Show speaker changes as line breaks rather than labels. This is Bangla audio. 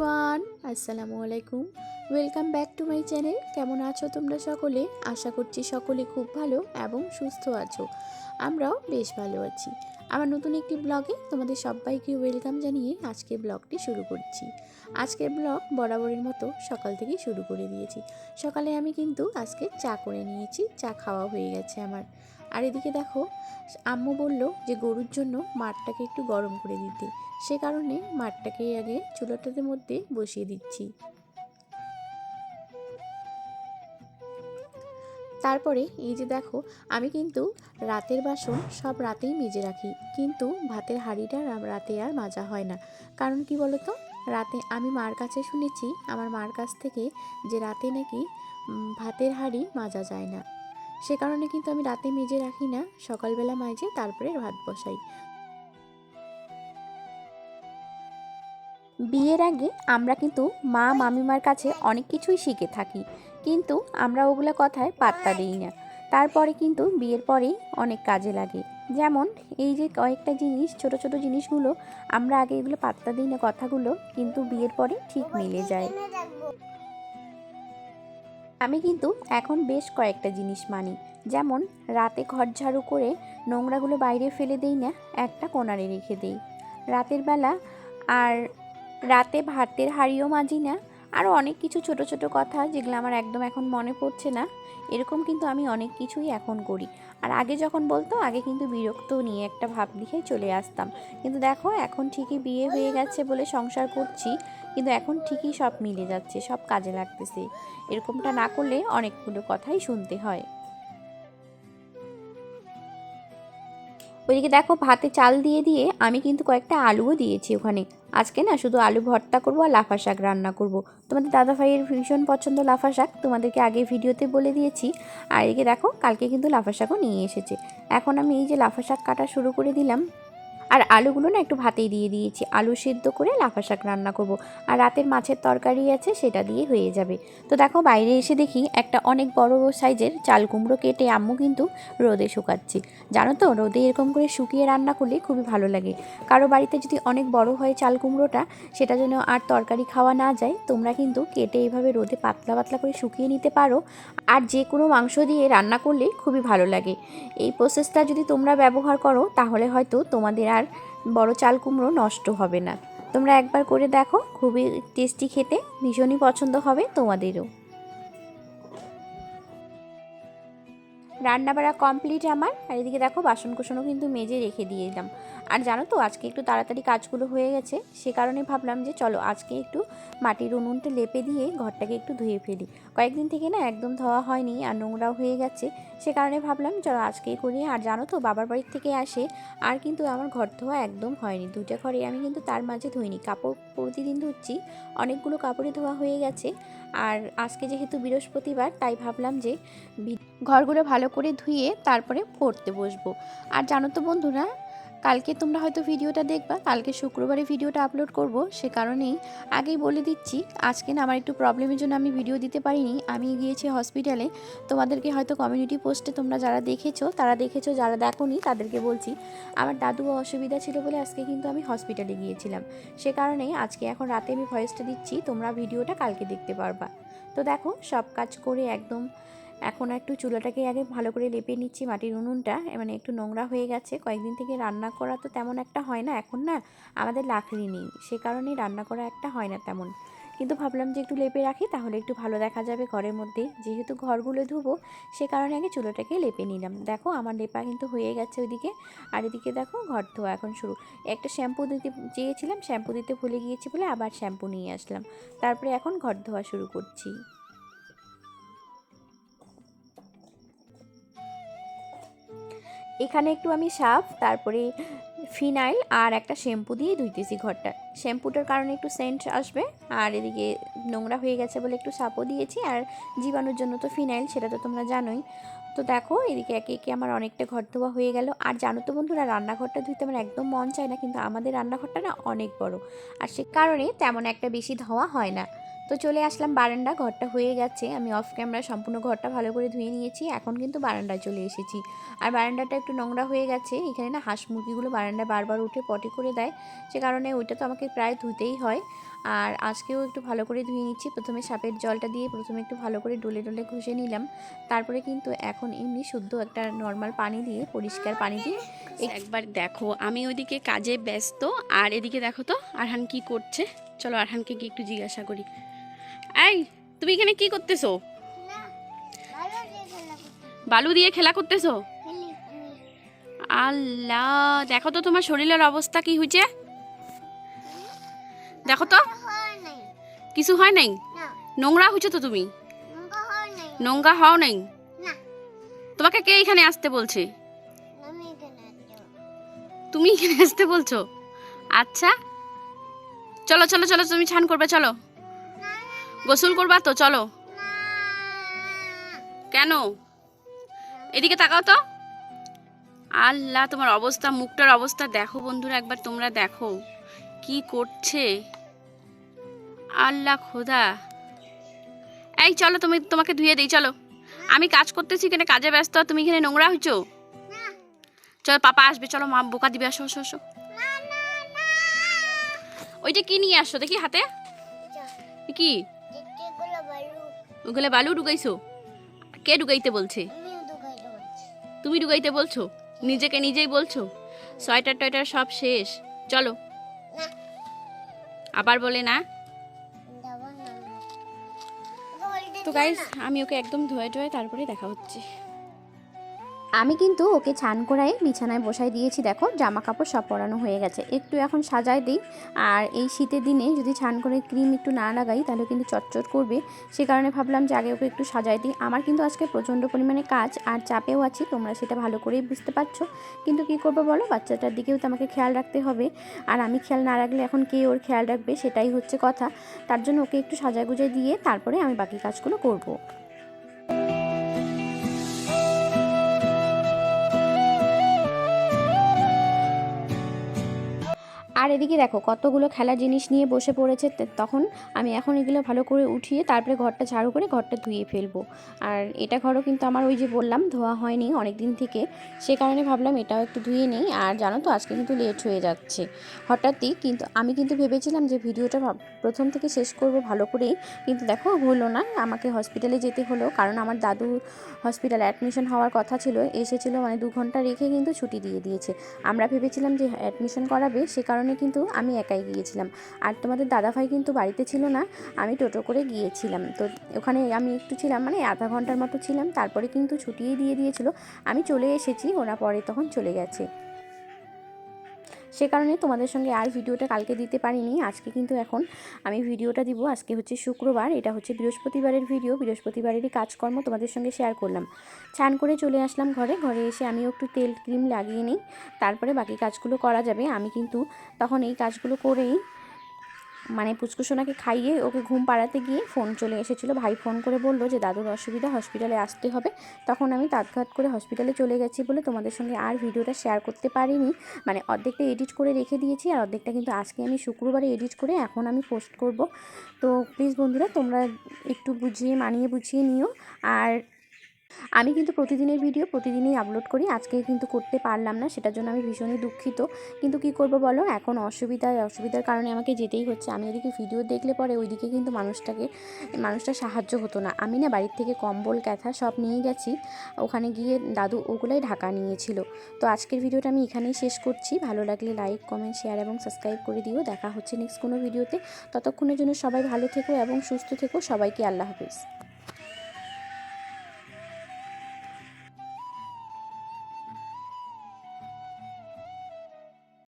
এভরিওয়ান, আসসালামু আলাইকুম। Welcome back to my channel. কেমন আছো তোমরা সকলে? আশা করছি সকলে খুব ভালো এবং সুস্থ আছো। আমরাও বেশ ভালো আছি। আমার নতুন একটি ব্লগে তোমাদের সবাইকে ওয়েলকাম জানিয়ে আজকের ব্লগটি শুরু করছি। আজকের ব্লগ বরাবরের মতো সকাল থেকেই শুরু করে দিয়েছি। সকালে আমি কিন্তু আজকে চা করে নিয়েছি। চা খাওয়া হয়ে গেছে আমার। আর এদিকে দেখো, আম্মু বলল যে গরুর জন্য মাঠটাকে একটু গরম করে দিতে। সে কারণে মাঠটাকে আগে চুলাটার মধ্যে বসিয়ে দিচ্ছি। তারপরে এই যে দেখো, আমি কিন্তু রাতের বাসন সব রাতেই মেজে রাখি। কিন্তু ভাতের হাঁড়িটা রাতে আর মাজা হয় না। কারণ কি বলতো? রাতে আমি মার কাছে শুনেছি, আমার মার কাছ থেকে যে রাতে নাকি ভাতের হাঁড়ি মাজা যায় না। সে কারণে কিন্তু আমি রাতে মেজে রাখি না, সকালবেলা মাইজে, তারপরে ভাত বসাই। বিয়ের আগে আমরা কিন্তু মা মামিমার কাছে অনেক কিছুই শিখে থাকি, কিন্তু আমরা ওগুলো কথায় পাত্তা দিই না। তারপরে কিন্তু বিয়ের পরেই অনেক কাজে লাগে। যেমন এই যে কয়েকটা জিনিস, ছোট ছোট জিনিসগুলো আমরা আগে এগুলো পাত্তা দিই না কথাগুলো, কিন্তু বিয়ের পরে ঠিক মিলে যায়। আমি কিন্তু এখন বেশ কয়েকটা জিনিস মানি। যেমন, রাতে ঘর ঝাড়ু করে নোংরাগুলো বাইরে ফেলে দেই না, একটা কোনারে রেখে দেই। রাতের বেলা আর রাতে ভাতের হাঁড়িও মাজি না। আরও অনেক কিছু ছোট ছোট কথা যেগুলো আমার একদম এখন মনে পড়ছে না। এরকম কিন্তু আমি অনেক কিছুই এখন করি। আর আগে যখন বলতো, আগে কিন্তু বিরক্ত নিয়ে একটা ভাব লিখে চলে আসতাম। কিন্তু দেখো, এখন ঠিকই বিয়ে হয়ে গেছে বলে সংসার করছি। কিন্তু এখন ঠিকই সব মিলে যাচ্ছে, সব কাজে লাগতেছে। এরকমটা না করলে অনেকগুলো কথাই শুনতে হয়। ওইদিকে দেখো, ভাতে চাল দিয়ে দিয়ে আমি কিন্তু কয়েকটা আলুও দিয়েছি ওখানে। আজকে না শুধু আলু ভর্তা করব আর লাফা শাক রান্না করব। তোমাদের দাদা ভাইয়ের ভীষণ পছন্দ লাফা শাক, তোমাদেরকে আগে ভিডিওতে বলে দিয়েছি। আর এদিকে দেখো, কালকে কিন্তু লাফা শাকও নিয়ে এসেছে। এখন আমি এই যে লাফা শাক কাটা শুরু করে দিলাম। আর আলুগুলো না একটু ভাতেই দিয়ে দিয়েছি। আলু সিদ্ধ করে লাফা শাক রান্না করব। আর রাতের মাছের তরকারি আছে, সেটা দিয়ে হয়ে যাবে। তো দেখো, বাইরে এসে দেখি একটা অনেক বড় সাইজের চাল কুমড়ো কেটে আম্মু কিন্তু রোদে শুকাচ্ছি। জানো তো, রোদে এরকম করে শুকিয়ে রান্না করলে খুবই ভালো লাগে। কারও বাড়িতে যদি অনেক বড় হয় চাল কুমড়োটা, সেটা যেন আর তরকারি খাওয়া না যায়, তোমরা কিন্তু কেটে এইভাবে রোদে পাতলা পাতলা করে শুকিয়ে নিতে পারো। আর যে কোনো মাংস দিয়ে রান্না করলে খুবই ভালো লাগে। এই প্রসেসটা যদি তোমরা ব্যবহার করো, তাহলে হয়তো তোমাদের আর বড় চাল কুমড়ো নষ্ট হবে না। তোমরা একবার করে দেখো, খুবই টেস্টি খেতে, ভীষণই পছন্দ হবে তোমাদেরও। রান্নাবাড়া কমপ্লিট আমার। আর এদিকে দেখো বাসন কোসনও কিন্তু মেজে রেখে দিয়ে দিলাম। আর জানো তো, আজকে একটু তাড়াতাড়ি কাজগুলো হয়ে গেছে, সে কারণে ভাবলাম যে চলো আজকে একটু মাটির উনুনটা লেপে দিয়ে ঘরটাকে একটু ধুয়ে ফেলি। কয়েকদিন থেকে না একদম ধোয়া হয়নি আর নোংরাও হয়ে গেছে, সে কারণে ভাবলাম চলো আজকেই করি। আর জানো তো, বাবার বাড়ির থেকে আসে, আর কিন্তু আমার ঘর ধোয়া একদম হয়নি। দুইটা ঘরে আমি কিন্তু তার মাঝে ধুইনি। কাপড় প্রতিদিন ধুচ্ছি, অনেকগুলো কাপড়ে ধোয়া হয়ে গেছে। আর আজকে যেহেতু বৃহস্পতিবার, তাই ভাবলাম যে ঘরগুলো ভালো করে ধুয়ে তারপরে পড়তে বসবো। আর জানো তো বন্ধুরা কালকে তোমরা হয়তো ভিডিওটা দেখবা, কালকে শুক্রবারে ভিডিওটা আপলোড করব, সে কারণেই আগেই বলে দিচ্ছি, আজকে না আমার একটু প্রবলেমের জন্য আমি ভিডিও দিতে পারিনি, আমি গিয়েছি হসপিটালে তোমাদেরকে হয়তো কমিউনিটি পোস্টে তোমরা যারা দেখেছ, তারা দেখেছ, যারা দেখোনি, তাদেরকে বলছি, আমার দাদু অসুবিধা ছিল বলে আজকে কিন্তু আমি হসপিটালে গিয়েছিলাম, সে কারণেই আজকে এখন রাতে আমি ভয়েসটা দিচ্ছি, তোমরা ভিডিওটা কালকে দেখতে পারবা। তো দেখো, সব কাজ করে একদম এখন একটু চুলাটাকে আগে ভালো করে লেপে নিচ্ছি মাটির উনুনটা। মানে একটু নোংরা হয়ে গেছে। কয়েকদিন থেকে রান্না করা তো তেমন একটা হয় না। এখন না আমাদের লাকড়ি নেই। সে কারণেই রান্না করা একটা হয় না তেমন। কিন্তু ভাবলাম যে একটু লেপে রাখি, তাহলে একটু ভালো দেখা যাবে ঘরের মধ্যে। যেহেতু ঘরগুলো ধুবো, সে কারণে আগে চুলোটাকে লেপে নিলাম। দেখো আমার লেপা কিন্তু হয়ে গেছে ওইদিকে। আর এদিকে দেখো ঘর ধোয়া এখন শুরু। একটা শ্যাম্পু দিতে চেয়েছিলাম, শ্যাম্পু দিতে ভুলে গিয়েছি বলে আবার শ্যাম্পু নিয়ে আসলাম। তারপরে এখন ঘর ধোয়া শুরু করছি। এখানে একটু আমি সাফ, তারপরে ফিনাইল আর একটা শ্যাম্পু দিয়ে ধুইতেছি ঘরটা। শ্যাম্পুটার কারণে একটু সেন্ট আসবে, আর এদিকে নোংরা হয়ে গেছে বলে একটু সাপও দিয়েছি, আর জীবাণুর জন্য তো ফিনাইল, সেটা তো তোমরা জানোই। তো দেখো, এদিকে একে একে আমার অনেকটা ঘর ধোয়া হয়ে গেল। আর জানো তো বন্ধুরা, রান্নাঘরটা ধুইতে আমার একদম মন চায় না, কিন্তু আমাদের রান্নাঘরটা না অনেক বড়। আর সে কারণে তেমন একটা বেশি ধোয়া হয় না। তো চলে আসলাম বারান্দা ঘরটা হয়ে গেছে। আমি অফ ক্যামেরা সম্পূর্ণ ঘরটা ভালো করে ধুয়ে নিয়েছি এখন কিন্তু বারান্দায় চলে এসেছি। আর বারান্দাটা একটু নোংরা হয়ে গেছে এখানে না হাঁস মুরগিগুলো বারান্দায় বারবার উঠে পটি করে দেয়। সে কারণে ওইটা তো আমাকে প্রায় ধুতেই হয়। আর আজকেও একটু ভালো করে ধুয়ে নিচ্ছি প্রথমে সাপের জলটা দিয়ে প্রথমে একটু ভালো করে ডলে ডলে ঘষে নিলাম। তারপরে কিন্তু এখন এমনি শুদ্ধ একটা নর্মাল পানি দিয়ে পরিষ্কার পানি দিয়ে
একবার দেখো আমি ওইদিকে কাজে ব্যস্ত আর এদিকে দেখো তো আরহান কি করছে। চলো আরহানকে কি একটু জিজ্ঞাসা করি। এই তুমি এখানে কি করতেছো? বালু দিয়ে খেলা করতেছো? আল্লাহ দেখো তো তোমার শরীরের অবস্থা কি হয়েছে। দেখো তো। কিছু হয় নাই। নোংরা হয়েছে তো তুমি? নোংরা হও নাই? তোমাকে কে এখানে আসতে বলছে। তুমি এখানে আসতে বলছো? আচ্ছা। চলো চলো চলো তুমি ছান করবে চলো। গোসল করবা তো চলো। কেন? এদিকে তাকাও তো। আল্লাহ তোমার অবস্থা মুখটার অবস্থা দেখো বন্ধুরা একবার তোমরা দেখো। কি করছে? আল্লাহ খোদা। এই চলো তুমি তোমাকে ধুয়ে দিই চলো। আমি কাজ করতেছি এখানে কাজে ব্যস্ত তুমি এখানে নোংরা হয়েছো চলো পাপা আসবে চলো মা বোকা দিবে আসো আসো আসো। ওইটা কি নিয়ে আসছো দেখি হাতে। কি? ওগুলো বালু ডুগাইছো কে ডুগাইতে বলছে? তুমি ডুগাইতে বলছো? নিজেকে নিজেই বলছো? সোয়েটার টয়টার সব শেষ। চলো। আবার বলে না? তো গাইজ আমি ওকে একদম ধুয়ে ধুয়ে তারপরে দেখা হচ্ছে।
আমি কিন্তু ওকে ছান করাই বিছানায় বসাই দিয়েছি, দেখো জামা কাপড় সব পরানো হয়ে গেছে। একটু এখন সাজায় দিই, আর এই শীতের দিনে যদি ছান করে ক্রিম একটু না লাগাই, তাহলে কিন্তু চটচট করবে। সে কারণে ভাবলাম যে আগে ওকে একটু সাজাই দিই। আমার কিন্তু আজকে প্রচণ্ড পরিমাণে কাজ আর চাপেও আছি, তোমরা সেটা ভালো করেই বুঝতে পারছ। কিন্তু কি করব বলো, বাচ্চাটার দিকেও তো আমাকে খেয়াল রাখতে হবে। আর আমি খেয়াল না রাখলে এখন কে ওর খেয়াল রাখবে, সেটাই হচ্ছে কথা। তার জন্য ওকে একটু সাজায় গুজায় দিয়ে তারপরে আমি বাকি কাজগুলো করব। আর এদিকে দেখো, কতগুলো খেলার জিনিস নিয়ে বসে পড়েছে তখন আমি এখন এগুলো ভালো করে উঠিয়ে তারপরে ঘরটা ঝাড়ু করে ঘরটা ধুয়ে ফেলব। আর এটা ঘরও কিন্তু আমার ওই যে বললাম, ধোয়া হয়নি অনেক দিন থেকে, সে কারণে ভাবলাম এটাও একটু ধুয়ে নেই। আর জানো তো, আজকে কিন্তু লেট হয়ে যাচ্ছে। হঠাৎই কিন্তু, আমি কিন্তু ভেবেছিলাম যে ভিডিওটা প্রথম থেকে শেষ করব ভালো করেই, কিন্তু দেখো হলো না, আমাকে হসপিটালে যেতে হলো, কারণ আমার দাদু হসপিটালে অ্যাডমিশন হওয়ার কথা ছিল, এসেছিল মানে দু ঘণ্টা রেখে কিন্তু ছুটি দিয়ে দিয়েছে। আমরা ভেবেছিলাম যে অ্যাডমিশন করাবে, সে কারণে কিন্তু আমি একাই গিয়েছিলাম। আর তোমাদের দাদাভাই কিন্তু বাড়িতে ছিল না, আমি টোটো করে গিয়েছিলাম। তো ওখানে আমি একটু ছিলাম মানে আধা ঘণ্টার মতো ছিলাম, তারপরে কিন্তু ছুটিয়ে দিয়ে দিয়েছিল। আমি চলে এসেছি, ওরা পরে তখন চলে গেছে। সে কারণে তোমাদের সঙ্গে আর ভিডিওটা কালকে দিতে পারিনি, আজকে কিন্তু এখন আমি ভিডিওটা দিব। আজকে হচ্ছে শুক্রবার, এটা হচ্ছে বৃহস্পতিবারের ভিডিও, বৃহস্পতিবারেরই কাজকর্ম তোমাদের সঙ্গে শেয়ার করলাম। চান করে চলে আসলাম ঘরে ঘরে এসে আমিও একটু তেল ক্রিম লাগিয়ে নিই, তারপরে বাকি কাজগুলো করা যাবে। আমি কিন্তু তখন এই কাজগুলো করেই মানে পুচকুসোনাকে খাইয়ে ওকে ঘুম পাড়াতে গিয়ে ফোন চলে এসেছিল। ভাই ফোন করে বলল যে, দাদুর অসুবিধা, হসপিটালে আসতে হবে। তখন আমি তাৎঘাত করে হসপিটালে চলে গেছি বলে তোমাদের সঙ্গে আর ভিডিওটা শেয়ার করতে পারিনি। মানে অর্ধেকটা এডিট করে রেখে দিয়েছি আর অর্ধেকটা কিন্তু আজকে আমি শুক্রবারে এডিট করে এখন আমি পোস্ট করব। তো প্লিজ বন্ধুরা, তোমরা একটু বুঝিয়ে মানিয়ে বুঝিয়ে নিও। আর আমি কিন্তু প্রতিদিনের ভিডিও প্রতিদিনই আপলোড করি, আজকে কিন্তু করতে পারলাম না, সেটার জন্য আমি ভীষণই দুঃখিত। কিন্তু কি করব বলো, এখন অসুবিধা অসুবিধার কারণে আমাকে যেতেই হচ্ছে। আমি ওদিকে ভিডিও দেখলে পরে ওইদিকে কিন্তু মানুষটাকে, মানুষটা সাহায্য হতো না। আমি না বাড়ির থেকে কম্বল, ক্যাথা সব নিয়ে গেছি। ওখানে গিয়ে দাদু ওগুলোই ঢাকা নিয়েছিল। তো আজকের ভিডিওটা আমি এখানেই শেষ করছি। ভালো লাগলে লাইক কমেন্ট শেয়ার এবং সাবস্ক্রাইব করে দিও। দেখা হচ্ছে নেক্সট কোনো ভিডিওতে। ততক্ষণের জন্য সবাই ভালো থেকো এবং সুস্থ থেকো। সবাইকে আল্লাহ হাফিজ।